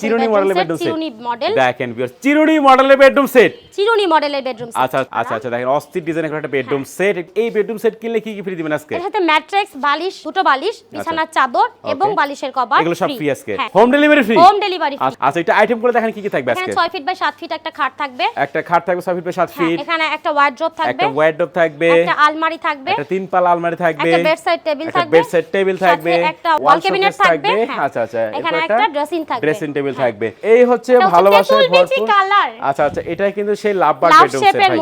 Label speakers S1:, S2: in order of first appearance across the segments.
S1: চিরুনি মডেলের bedroom set
S2: চিরুনি মডেল
S1: দেখেন ভিউয়ার্স চিরুনি মডেলের বেডরুম সেট
S2: চিরুনি মডেলের বেডরুম সেট
S1: আচ্ছা আচ্ছা আচ্ছা দেখেন অস্থির ডিজাইনের একটা বেডরুম সেট এই বেডরুম সেট কিনলে কি কি ফ্রি দিবেন আজকে?
S2: এর সাথে ম্যাট্রেক্স বালিশ দুটো বালিশ বিছানার চাদর এবং বালিশের কভার
S1: এগুলো সব ফ্রি আজকে। Home delivery free
S2: home delivery
S1: আচ্ছা এটা আইটেম করে দেখেন কি কি থাকবে
S2: এখানে
S1: আজকে?
S2: 6 ফিট বাই 7 ফিট একটা খাট থাকবে।
S1: একটা খাট থাকবে 6 ফিট বাই 7
S2: হ্যাঁ,
S1: ফিট
S2: এখানে একটা ওয়ার্ড্রপ থাকবে।
S1: একটা ওয়ার্ডরোব থাকবে।
S2: একটা আলমারি থাকবে।
S1: একটা তিন পাল্লা আলমারি থাকবে।
S2: একটা বেডসাইড টেবিল
S1: একটা
S2: থাকবে।
S1: বেডসাইড টেবিল থাকবে।
S2: একটা ওয়াল ক্যাবিনেট থাকবে। হ্যাঁ।
S1: আচ্ছা আচ্ছা
S2: এখানে একটা ড্রেসিং থাকবে।
S1: ড্রেসিং টেবিল
S2: হ্যাঁ।
S1: থাকবে। এই হচ্ছে ভালোবাসার ভরপুর। আচ্ছা আচ্ছা এটা কিন্তু সেই
S2: লাভ
S1: বেডরুম সেট ভাই।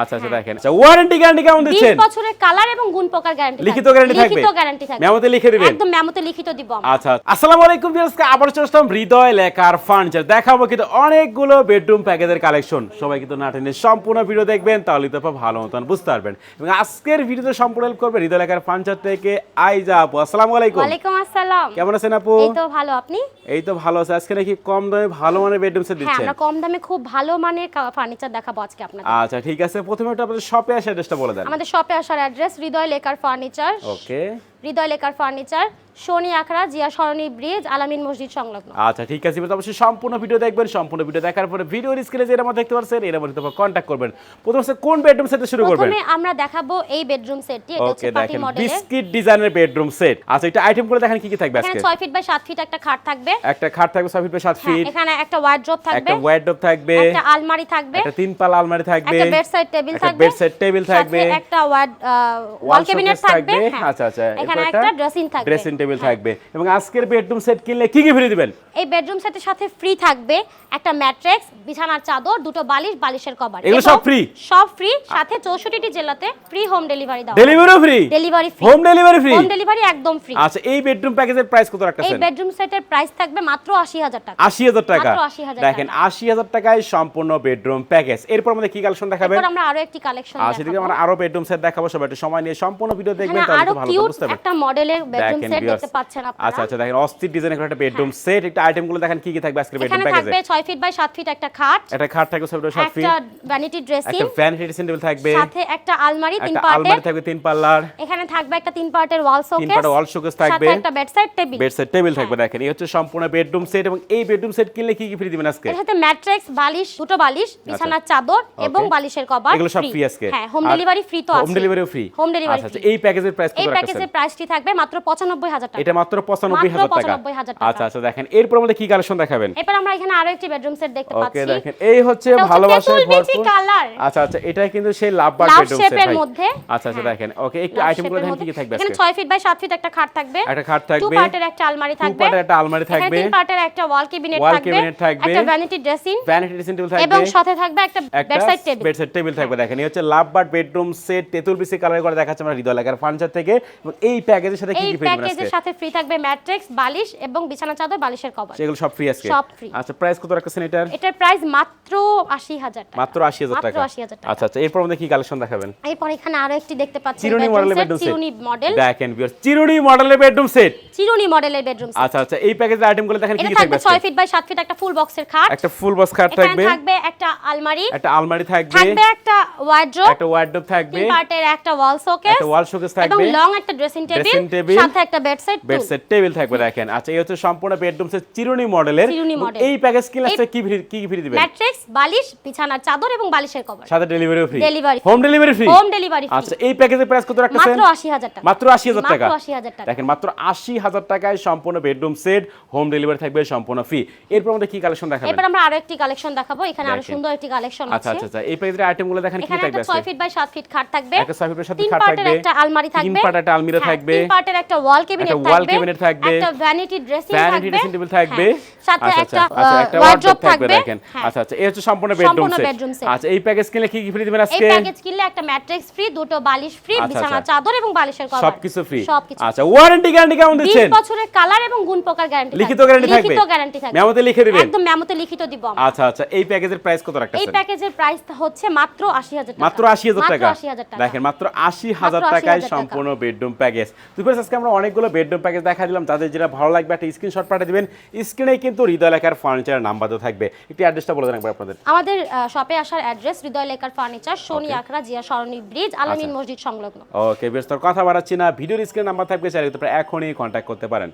S1: আচ্ছা আচ্ছা দেখেন। আচ্ছা ওয়ারেন্টি গ্যারান্টি কেমন
S2: 20
S1: দিচ্ছেন?
S2: বছরের কালার এবং গুণ প্রকার গ্যারান্টি
S1: লিখিত গ্যারান্টি থাকবে?
S2: লিখিত গ্যারান্টি থাকবে।
S1: মেমোতে লিখে দিবেন?
S2: একদম মেমোতে লিখিত দিব আমরা।
S1: আচ্ছা আসসালামু আলাইকুম ভিউয়ার্স আবার চলে আসলাম হৃদয় লেখার ফার্নিচার দেখাবো কিন্তু অনেকগুলো বেডরুম প্যাকেজের কালেকশন সবাই কিন্তু না টেনে সম্পূর্ণ ভিডিও দেখবেন তাহলে তো ভালো মতন বুঝতে পারবেন। এবং আজকের ভিডিওতে সম্পূর্ণ হেল্প করবে হৃদয় লেখার ফার্নিচার থেকে আইজা আপু। আসসালামু আলাইকুম।
S2: ওয়ালাইকুম আসসালাম।
S1: কেমন আছেন আপু?
S2: এই তো ভালো আপনি?
S1: এই তো ভালো আছে। আজকে নাকি কম দামে ভালো মানের বেডরুম সেট
S2: হ্যাঁ
S1: দিচ্ছেন?
S2: আমরা কম দামে খুব ভালো মানের ফার্নিচার দেখাবো আজকে আপনাদের।
S1: আচ্ছা ঠিক আছে। প্রথমে একটু আপনাদের শপে আসার অ্যাড্রেসটা বলে দেন।
S2: আমাদের শপে আসার address Hriday lacquer furniture
S1: okay
S2: Hriday lacquer furniture Shani Akhra Zia Sarani bridge Al-Amin মসজিদ সংলগ্ন।
S1: আচ্ছা ঠিক আছে অবশ্যই সম্পূর্ণ ভিডিও দেখবেন সম্পূর্ণ ভিডিও দেখার পরে ভিডিওর স্ক্রিনে যে আমরা দেখতে পাচ্ছেন এর মধ্যে তোমরা কন্ট্যাক্ট করবেন। প্রথমে হচ্ছে কোন বেডরুম সেটে শুরু করবেন?
S2: প্রথমে আমরা দেখাবো এই বেডরুম সেটটি এটা হচ্ছে পার্টি মডেলের
S1: বিস্কিট ডিজাইনের বেডরুম সেট আচ্ছা এটা আইটেম করে দেখেন কি কি থাকবে আজকে?
S2: 6 ফিট বাই 7 ফিট একটা খাট থাকবে।
S1: একটা খাট থাকবে 6 ফিট বাই 7
S2: হ্যাঁ,
S1: ফিট
S2: এখানে একটা ওয়ার্ড্রপ থাকবে।
S1: একটা ওয়ার্ডরোব থাকবে।
S2: একটা আলমারি থাকবে।
S1: একটা তিন পাল্লা আলমারি থাকবে।
S2: একটা বেডসাইড টেবিল থাকবে।
S1: বেডসাইড টেবিল থাকবে।
S2: একটা
S1: ওয়াল
S2: ক্যাবিনেট থাকবে। হ্যাঁ।
S1: আচ্ছা আচ্ছা
S2: একটা ড্রেসিং থাকবে।
S1: ড্রেসিং টেবিল
S2: হ্যাঁ।
S1: থাকবে। এবং আজকের বেডরুম সেট কিনলে কি কি ফ্রি দিবেন?
S2: এই বেডরুম সেটের সাথে ফ্রি থাকবে একটা ম্যাট্রেক্স বিছানার চাদর দুটো বালিশ বালিশের কভার
S1: এগুলো সব free?
S2: সব ফ্রি সাথে 64টি জেলাতে ফ্রি হোম ডেলিভারি দাও
S1: ডেলিভারিও free
S2: delivery free
S1: home delivery free
S2: home delivery একদম ফ্রি
S1: আচ্ছা এই বেডরুম প্যাকেজের প্রাইস কত
S2: এই বেডরুম সেটের প্রাইস থাকবে মাত্র 80000 টাকা।
S1: আশি হাজার টাকা।
S2: মাত্র 80,000
S1: দেখেন আশি হাজার টাকায় সম্পূর্ণ বেডরুম প্যাকেজ এরপর আমাদের কি কালেকশন দেখাবেন?
S2: এরপর আমরা আরও একটি কালেকশন
S1: আর সেদিকে আমরা আরও বেডরুম সেট দেখাবো। সবাই একটু সময় নিয়ে সম্পূর্ণ ভিডিও দেখবেন তাহলে ভালো বুঝতে পারবেন।
S2: একটা মডেলের বেডরুম সেট দেখতে পাচ্ছেন আপনারা।
S1: আচ্ছা আচ্ছা দেখেন অস্থির ডিজাইনের একটা বেডরুম সেট একটা আইটেমগুলো দেখেন কি কি থাকবে আজকে বেডরুম প্যাকেজে
S2: থাকবে 6 ফিট বাই 7 ফিট একটা খাট।
S1: একটা খাট থাকবে সবটা সাত ফিট
S2: একটা ভ্যানিটি ড্রেসিং
S1: একটা ভ্যানিটি ড্রেসিং টেবিল থাকবে।
S2: সাথে একটা আলমারি তিন
S1: একটা আলমারি থাকবে তিন পাল্লার।
S2: এখানে থাকবে একটা তিন পার্টের ওয়াল
S1: তিন
S2: শোকেস
S1: পাল্লার ওয়াল শোকেস থাকবে।
S2: সাথে একটা bedside table
S1: bed set table থাকবে দেখেন। এই হচ্ছে সম্পূর্ণ বেডরুম সেট এবং এই বেডরুম সেট কিনলে কি কি ফ্রি দিবেন আজকে?
S2: এর সাথে ম্যাট্রেক্স বালিশ দুটো বালিশ বিছানার চাদর এবং বালিশের কভার
S1: এগুলো সব ফ্রি আজকে।
S2: হ্যাঁ হোম ডেলিভারি ফ্রি তো আছে
S1: হোম ডেলিভারিও ফ্রি
S2: হোম ডেলিভারি
S1: আচ্ছা আচ্ছা এই প্যাকেজের প্রাইস কত
S2: এই
S1: রাখছেন?
S2: প্যাকেজের প্রাইসটি থাকবে মাত্র 95000 টাকা।
S1: এটা মাত্র পঁচানব্বই হাজার টাকা।
S2: 95,000 টাকা।
S1: আচ্ছা আচ্ছা দেখেন এরপর আমাদের কি কালেকশন দেখাবেন?
S2: এরপর আমরা এখানে আরও একটি বেডরুম সেট দেখতে
S1: ওকে
S2: পাচ্ছি।
S1: দেখেন এই হচ্ছে ভালোবাসার ভরপুর
S2: কালার।
S1: আচ্ছা আচ্ছা এটা কিন্তু সেই লাভবার বেডরুম সেট ভাই।
S2: মধ্যে।
S1: আচ্ছা আচ্ছা
S2: হ্যাঁ।
S1: দেখেন ওকে একটু দেখেন কি কি থাকবে
S2: এখানে 6 ফিট বাই 7 ফিট একটা খাট থাকবে।
S1: একটা খাট
S2: টু পার্টের একটা আলমারি
S1: টু
S2: থাকবে।
S1: পার্টের একটা আলমারি থাকবে।
S2: তিন পার্টের একটা ওয়াল ক্যাবিনেট থাকবে।
S1: cabinet থাকবে।
S2: একটা vanity dressing
S1: vanity dressing table থাকবে।
S2: এবং সাথে থাকবে একটা bedside table
S1: bed set table থাকবে দেখেন এই হচ্ছে লাভবার বেডরুম সেট তেতুল বিসি কালার করে দেখাচ্ছে আমরা হৃদয় লেখার ফার্নিচার থেকে। এবং এই প্যাকেজের সাথে কি কি ফ্রি
S2: প্যাকেজের সাথে ফ্রি থাকবে ম্যাট্রেক্স বালিশ এবং বিছানা চাদর বালিশের কভার।
S1: সেগুলো সব ফ্রি আজকে?
S2: সব free।
S1: আচ্ছা প্রাইস কত রাখছেন এটার?
S2: এটার প্রাইস মাত্র 80000 টাকা।
S1: মাত্র আশি হাজার
S2: মাত্র 80,000 টাকা।
S1: আচ্ছা আচ্ছা এরপর আমাদের কি কালেকশন দেখাবেন?
S2: এরপর এখানে আরও একটি দেখতে পাচ্ছি
S1: চিরুনি মডেলের বেডরুম সেট
S2: চিরুনি মডেল
S1: দেখেন ভিউয়ার্স চিরুনি মডেলের বেডরুম সেট
S2: চিরুনি মডেলের বেডরুম সেট
S1: আচ্ছা আচ্ছা এই প্যাকেজের আইটেমগুলো দেখেন কি কি থাকবে
S2: থাকবে 6 ফিট বাই 7 ফিট একটা ফুল বক্সের খাট।
S1: একটা ফুল বক্স খাট
S2: এখানে
S1: থাকবে।
S2: থাকবে একটা আলমারি।
S1: একটা আলমারি থাকবে।
S2: থাকবে একটা ওয়ার্ড্রোব
S1: একটা ওয়ার্ডরোব থাকবে।
S2: তিন পার্টের একটা ওয়াল শোকেস
S1: একটা ওয়াল শোকেস থাকবে।
S2: এবং লং একটা ড্রেসিং টেবিল সাথে একটা বেডসাইড
S1: বেড সেট টেবিল থাকবে দেখেন। আচ্ছা এই হচ্ছে সম্পূর্ণ বেডরুম সেট চিরুনি মডেলের। এই প্যাকেজ কি কি কি ফ্রি দিবেন?
S2: বালিশ বিছানার চাদর এবং বালিশের কভার
S1: সাথে ডেলিভারিও free
S2: Delivery
S1: home delivery free
S2: home delivery
S1: আচ্ছা এই প্যাকেজের প্রাইস কত রাখতেছেন?
S2: মাত্র 80000 টাকা।
S1: মাত্র আশি হাজার টাকা।
S2: মাত্র 80000 টাকা।
S1: দেখেন মাত্র আশি হাজার টাকায় সম্পূর্ণ বেডরুম সেট হোম ডেলিভারি থাকবে সম্পূর্ণ ফ্রি এরপর আমাদের কি কালেকশন দেখাবেন?
S2: এরপর আমরা আরও একটি কালেকশন দেখাবো। এখানে
S1: আরও
S2: সুন্দর একটি কালেকশন
S1: আচ্ছা
S2: আছে।
S1: আচ্ছা আচ্ছা। এই প্যাকেজের আইটেমগুলো দেখেন কি থাকবে
S2: একটা 6 ফিট বাই 7 ফিট খাট থাকবে।
S1: একটা ছয় ফিটের সাথে
S2: তিন
S1: খাট
S2: পার্টের
S1: থাকবে।
S2: একটা আলমারি থাকবে।
S1: তিন পার্টের একটা আলমিরা
S2: হ্যাঁ,
S1: থাকবে।
S2: তিন পার্টের একটা ওয়াল ক্যাবিনেট থাকবে
S1: wall cabinet থাকবে,
S2: একটা vanity dressing
S1: vanity dressing table থাকবে।
S2: হ্যাঁ, সাথে
S1: আচ্ছা
S2: একটা
S1: আচ্ছা আচ্ছা থাকবে
S2: থাকবে।
S1: দেখেন।
S2: হ্যাঁ।
S1: আচ্ছা আচ্ছা এই হচ্ছে সম্পূর্ণ বেডরুম সেট আচ্ছা এই প্যাকেজ কিনলে কি কি ফ্রি দিবেন
S2: এই প্যাকেজ কিনলে একটা ম্যাট্রিক্স ফ্রি দুটো বালিশ ফ্রি বিছানা। চাদর এবং বালিশের কভার
S1: সবকিছু ফ্রি আচ্ছা ওয়ারেন্টি গ্যারান্টি কেমন
S2: 20
S1: দিচ্ছেন?
S2: বছরের কালার এবং গুণ প্রকার গ্যারান্টি
S1: লিখিত গ্যারান্টি থাকবে?
S2: লিখিত গ্যারান্টি থাকবে।
S1: মেমোতে লিখে দিবেন?
S2: একদম মেমোতে লিখিত দিব
S1: আচ্ছা আচ্ছা এই প্যাকেজের প্রাইস কত
S2: এই প্যাকেজের প্রাইস হচ্ছে মাত্র 80000 টাকা
S1: মাত্র আশি হাজার টাকা।
S2: 80000 টাকা।
S1: দেখেন মাত্র আশি হাজার
S2: মাত্র
S1: টাকায়
S2: 80,000 টাকা।
S1: সম্পূর্ণ বেডরুম প্যাকেজ দুপুরে আজকে আমরা অনেকগুলো বেডরুম প্যাকেজ দেখা দিলাম। তাদের যেটা ভালো লাগবে একটা স্ক্রিনশট পাঠিয়ে দেবেন। স্ক্রিনে কিন্তু হৃদয় লেখার ফার্নিচার নাম্বার তো থাকবে। একটি অ্যাড্রেসটা বলে দেন একবার আপনাদের।
S2: আমাদের শপে আসার অ্যাড্রেস হৃদয় লেখার ফার্নিচার সোনি আখড়া জিয়া সরণি ব্রিজ আলামিন
S1: আচ্ছা।
S2: মসজিদ সংলগ্ন।
S1: ওকে বেশ তোর কথা বাড়াচ্ছি না। ভিডিওর স্ক্রিন নাম্বার থাকবে চাইলে কিন্তু এখনই কন্ট্যাক্ট করতে পারেন।